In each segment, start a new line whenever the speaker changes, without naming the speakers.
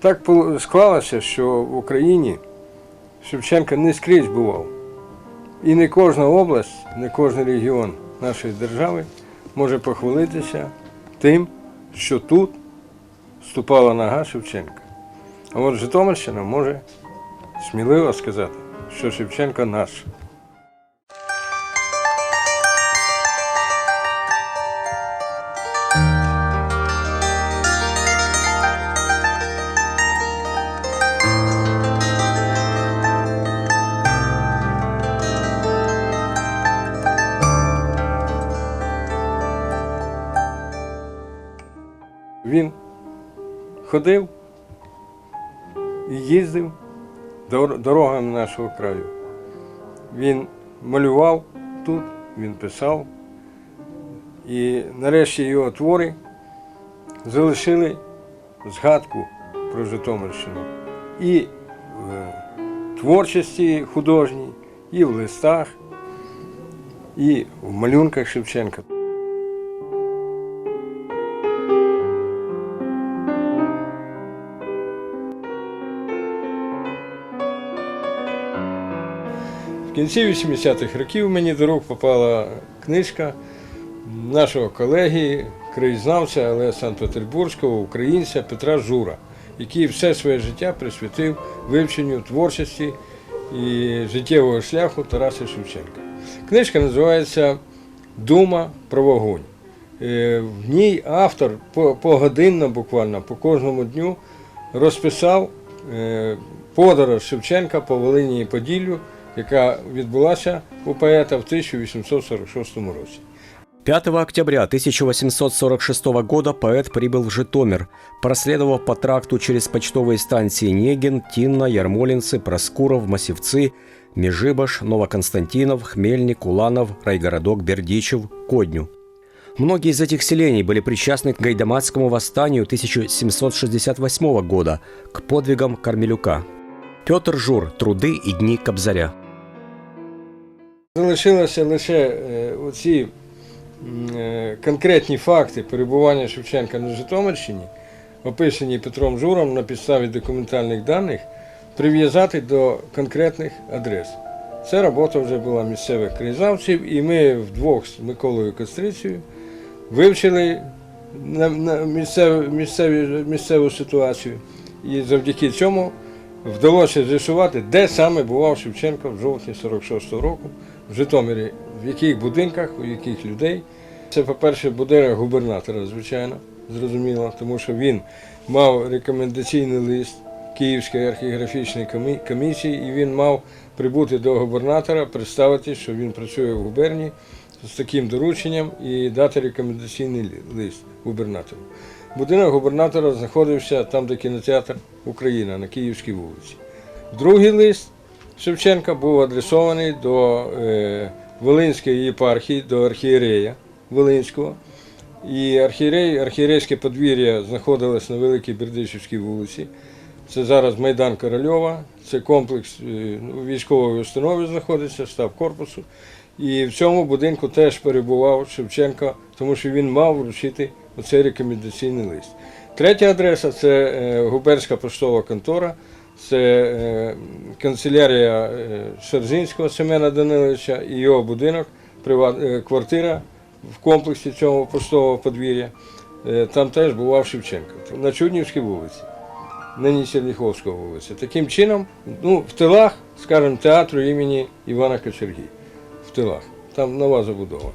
Так склалося, що в Україні Шевченко не скрізь бував. І не кожна область, не кожен регіон нашої держави може похвалитися тим, що тут ступала нога Шевченка. А от Житомирщина може сміливо сказати, що Шевченко наш. Ходив і їздив дорогами нашого краю. Він малював тут, він писав. І нарешті його твори залишили згадку про Житомирщину. І в творчості художній, і в листах, і в малюнках Шевченка. Кінці 80-х років мені до рук попала книжка нашого колеги, краєзнавця, але Санкт-Петербурзького, українця Петра Жура, який все своє життя присвятив вивченню творчості і життєвого шляху Тараса Шевченка. Книжка називається Дума про вогонь. Е, В ній автор погодинно, буквально по кожному дню розписав е, подорож Шевченка по Волині і Поділлю, яка відбулася у поета в 1846 році.
5 октября 1846 года поэт прибыл в Житомир, проследовав по тракту через почтовые станции Негин, Тинна, Ярмолинцы, Проскуров, Масевцы, Межибаш, Новоконстантинов, Хмельник, Уланов, райгородок Бердичев, Кодню. Многие из этих селений были причастны к Гайдамацкому восстанию 1768 года, к подвигам Кармелюка. Петр Жур. Труды и дни Кобзаря.
Залишилося лише е, оці е, конкретні факти перебування Шевченка на Житомирщині, описані Петром Журом на підставі документальних даних, прив'язати до конкретних адрес. Це робота вже була місцевих краєзнавців, і ми вдвох з Миколою Кострицією вивчили місцеву, місцеві, місцеву ситуацію. І завдяки цьому вдалося з'ясувати, де саме бував Шевченко в жовтні 46-го року в Житомирі, в яких будинках, у яких людей. Це, по-перше, будинок губернатора, звичайно, зрозуміло, тому що він мав рекомендаційний лист Київської археографічної комісії, і він мав прибути до губернатора, представити, що він працює в губернії з таким дорученням і дати рекомендаційний лист губернатору. Будинок губернатора знаходився там, де кінотеатр Україна на Київській вулиці. Другий лист Шевченка був адресований до е, Волинської єпархії, до архієрея Волинського. І архієрей, архієрейське подвір'я знаходилось на Великій Бердичівській вулиці. Це зараз Майдан Корольова, це комплекс е, ну, військової установи знаходиться, штаб корпусу. І в цьому будинку теж перебував Шевченко, тому що він мав вручити оцей рекомендаційний лист. Третя адреса це е, губернська поштова контора, це е, канцелярія е, Шерзинського Семена Даниловича і його будинок, е, квартира в комплексі цього поштового подвір'я. Там теж бував Шевченко на Чуднівській вулиці, нині Черніховська вулиця. Таким чином, ну, в тилах, скажімо, театру імені Івана Кочергі. В тилах. Там нова забудова.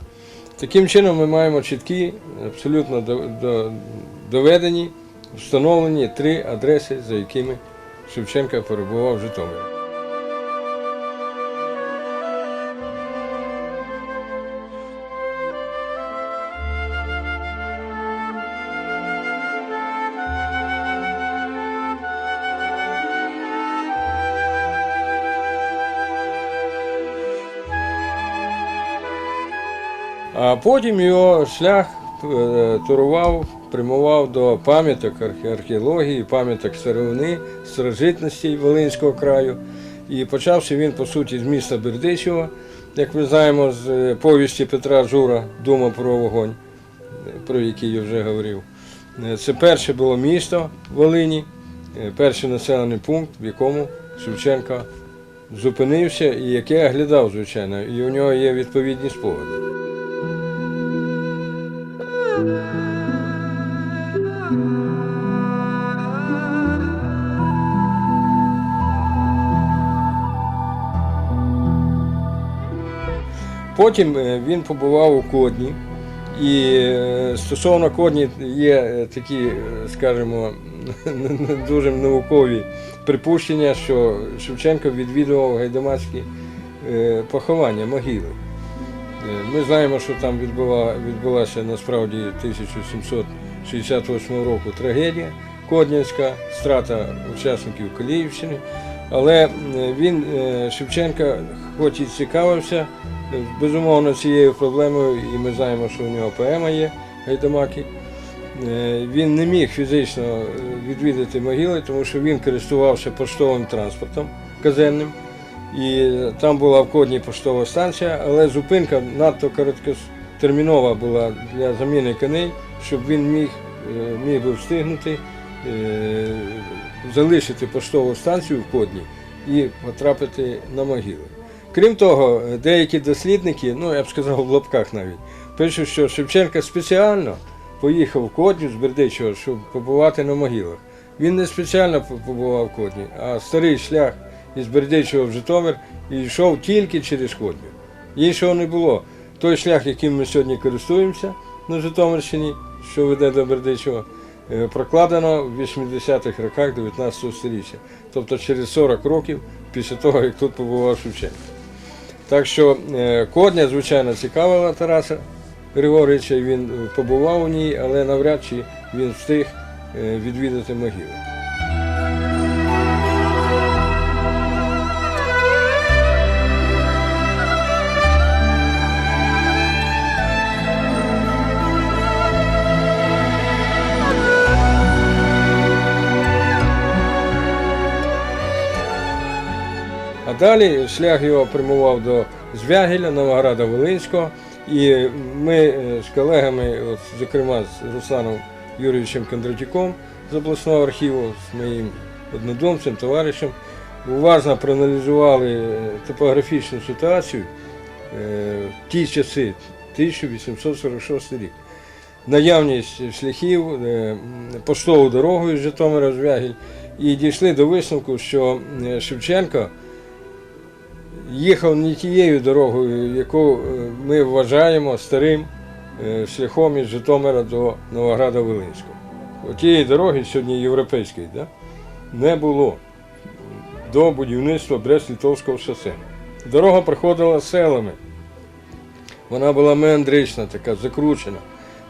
Таким чином ми маємо чіткі, абсолютно до- до- доведені, встановлені три адреси, за якими Шевченка перебував в Житомирі. А потім його шлях е, турував, прямував до пам'яток археології, пам'яток старовини, старожитності Волинського краю. І почався він, по суті, з міста Бердичева, як ми знаємо з е, повісті Петра Жура Дума про вогонь, про який я вже говорив. Е, Це перше було місто Волині, е, перший населений пункт, в якому Шевченко зупинився і яке я глядав, звичайно, і у нього є відповідні спогади. Потім е, він побував у Кодні. І е, стосовно Кодні є е, такі, скажімо, дуже наукові припущення, що Шевченко відвідував гайдамацькі поховання, могили. Ми знаємо, що там відбула, відбулася насправді 1768 року трагедія Коднянська, страта учасників Каліївщини. Але він, Шевченка, хоч і цікавився, безумовно, цією проблемою, і ми знаємо, що у нього поема є Гайдамаки. Е, Він не міг фізично е, відвідати могили, тому що він користувався поштовим транспортом казенним. І там була в Кодні поштова станція, але зупинка надто короткотермінова була для заміни коней, щоб він міг, е, міг би встигнути залишити поштову станцію в Кодні і потрапити на могили. Крім того, деякі дослідники, ну я б сказав в лапках навіть, пишуть, що Шевченка спеціально поїхав в Кодню з Бердичева, щоб побувати на могилах. Він не спеціально побував в Кодні, а старий шлях із Бердичева в Житомир і йшов тільки через Кодню. Іншого не було. Той шлях, яким ми сьогодні користуємося на Житомирщині, що веде до Бердичева, е, прокладено в 80-х роках 19 століття. Тобто через 40 років після того, як тут побував Шевченко. Так що е, Кодня, звичайно, цікавила Тараса Григоровича, він е, побував у ній, але навряд чи він встиг е, відвідати могилу. Далі шлях його прямував до Звягеля, Новограда Волинського. І ми е, з колегами, от, зокрема з Русланом Юрійовичем Кондратюком з обласного архіву, з моїм однодумцем, товаришем, уважно проаналізували е, топографічну ситуацію е, в ті часи, 1846 рік. Наявність шляхів, поштову дорогою з Житомира Звягіль, і дійшли до висновку, що Шевченко їхав не тією дорогою, яку е, ми вважаємо старим е, шляхом із Житомира до Новограда Волинського. Тієї дороги сьогодні європейської да, не було до будівництва Брест-Литовського шосе. Дорога проходила селами. Вона була меандрична, така закручена.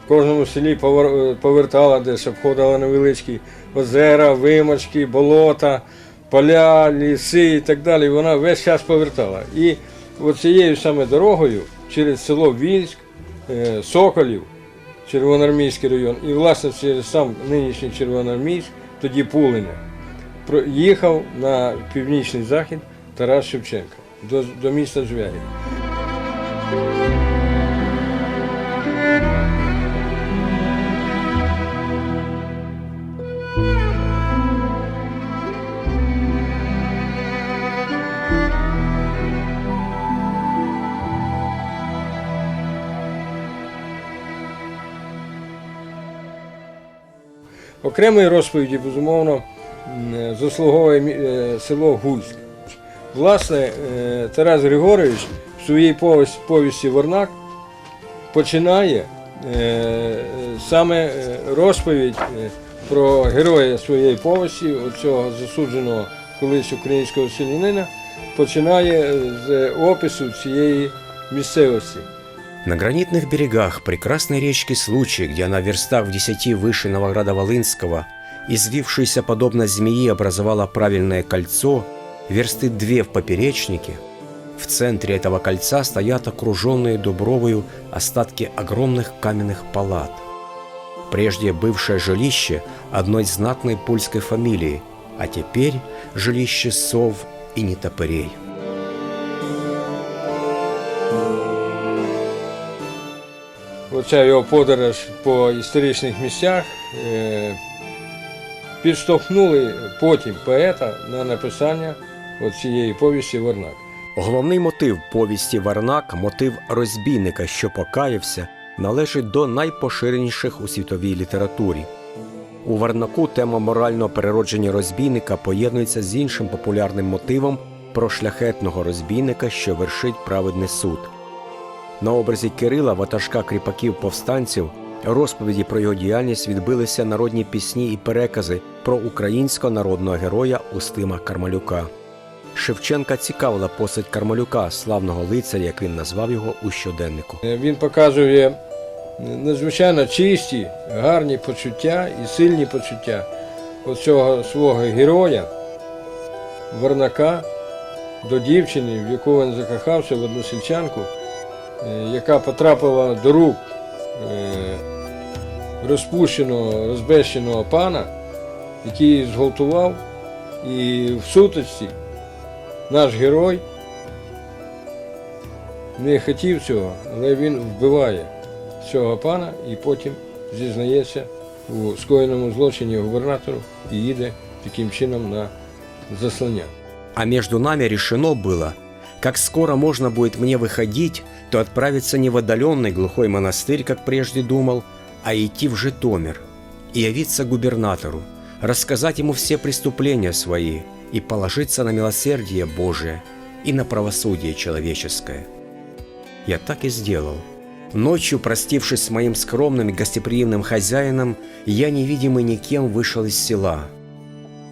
В кожному селі е, повертала десь, обходила невеличкі озера, вимочки, болота, поля, ліси і так далі. Вона весь час повертала. І оцією саме дорогою через село Вільськ, е, Соколів, Червоноармійський район, і власне через сам нинішній Червоноармійськ, тоді Пулине, їхав на північний захід Тарас Шевченко до, до міста Звягіль. Окремої розповіді, безумовно, заслуговує е, село Гульськ. Власне, е, Тарас Григорович в своїй повісті, Варнак починає е, саме розповідь про героя своєї повісті, оцього засудженого колись українського селянина, починає з опису цієї місцевості.
На гранитных берегах прекрасной речки Случай, где она верстах в десяти выше Новограда-Волынского, извившаяся подобно змеи образовала правильное кольцо, версты две в поперечнике, в центре этого кольца стоят окруженные дубровою остатки огромных каменных палат. Прежде бывшее жилище одной знатной польской фамилии, а теперь жилище сов и нетопырей.
Оця його подорож по історичних місцях е, підштовхнули потім поета на написання цієї повісті Варнак.
Головний мотив повісті Варнак, мотив розбійника, що покаявся, належить до найпоширеніших у світовій літературі. У Варнаку тема морального переродження розбійника поєднується з іншим популярним мотивом про шляхетного розбійника, що вершить праведний суд. На образі Кирила, ватажка кріпаків повстанців, розповіді про його діяльність відбилися народні пісні і перекази про українського народного героя Устима Кармалюка. Шевченка цікавила постать Кармалюка, славного лицаря, як він назвав його у щоденнику.
Е, Він показує надзвичайно чисті, гарні почуття і сильні почуття оцього свого героя, Варнака, до дівчини, в яку він закохався в односельчанку, е, яка потрапила до рук е, розпущеного, розбещеного пана, який зґвалтував, і в сутичці наш герой не хотів цього, але він вбиває цього пана і потім зізнається у скоєному злочині губернатору і їде таким чином на заслання.
А между нами решено было, как скоро можно будет мне выходить, то отправиться не в отдаленный глухой монастырь, как прежде думал, а идти в Житомир и явиться губернатору, рассказать ему все преступления свои и положиться на милосердие Божие и на правосудие человеческое. Я так и сделал. Ночью, простившись с моим скромным и гостеприимным хозяином, я невидимый никем вышел из села.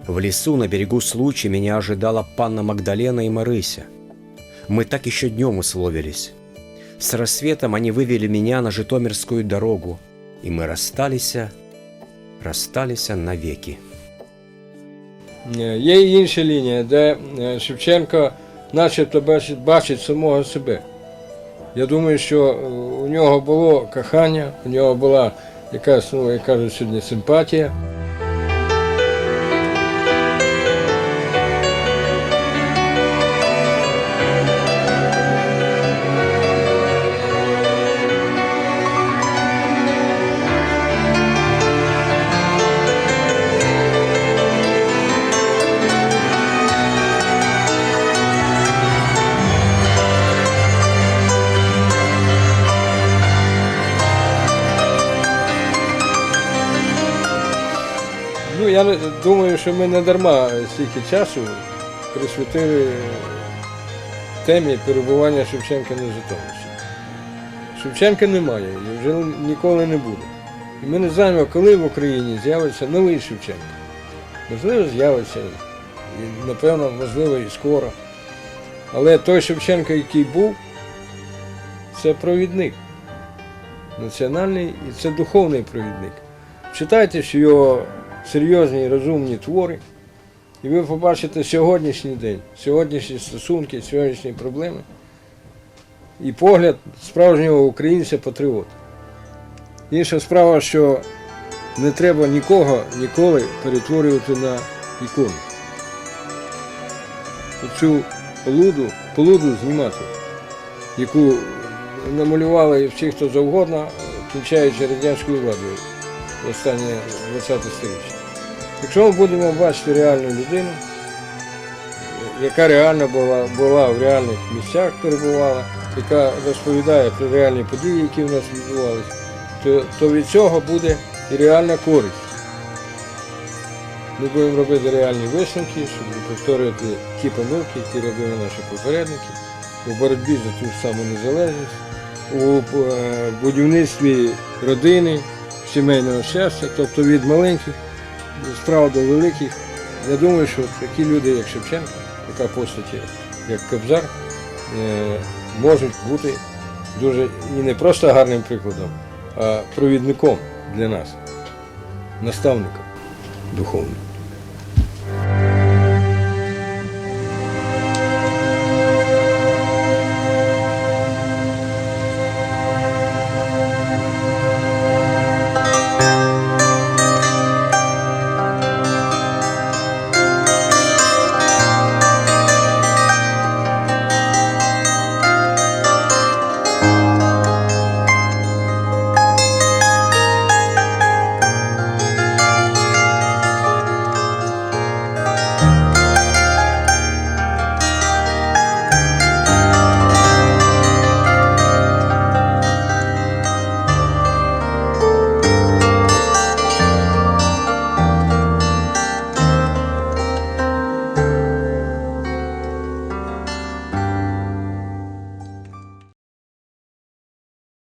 В лесу на берегу случая меня ожидала панна Магдалена и Марыся. Мы так еще днем условились. С рассветом они вывели меня на Житомирскую дорогу, и мы расстались, расстались навеки.
Е, Є інша лінія, де е, Шевченко начебто бачить, бачить самого себе. Я думаю, що е, у нього було кохання, у нього була якась, ну, як кажуть сьогодні, симпатія. Думаю, що ми не дарма стільки часу присвятили темі перебування Шевченка на Житомирщині. Шевченка немає і вже ніколи не буде. І ми не знаємо, коли в Україні з'явиться новий Шевченко. Можливо, з'явиться, і, напевно, можливо, і скоро. Але той Шевченко, який був, це провідник. Національний і це духовний провідник. Читайте ж його серйозні і розумні твори, і ви побачите сьогоднішній день, сьогоднішні стосунки, сьогоднішні проблеми і погляд справжнього українця-патріота. Інша справа, що не треба нікого ніколи перетворювати на ікону. Цю полуду, полуду знімати, яку намалювали всі, хто завгодно, кінчаючи радянською владою в останнє 20 століття. Якщо ми будемо бачити реальну людину, яка реально була, була в реальних місцях, перебувала, яка розповідає про реальні події, які в нас відбувалися, то, то від цього буде і реальна користь. Ми будемо робити реальні висновки, щоб не повторювати ті помилки, які робили наші попередники у боротьбі за ту саму незалежність, у е, будівництві родини, сімейного щастя, тобто від маленьких справ до великих. Я думаю, що такі люди, як Шевченко, така постать, як Кобзар, е, можуть бути дуже і не просто гарним прикладом, а провідником для нас, наставником духовним.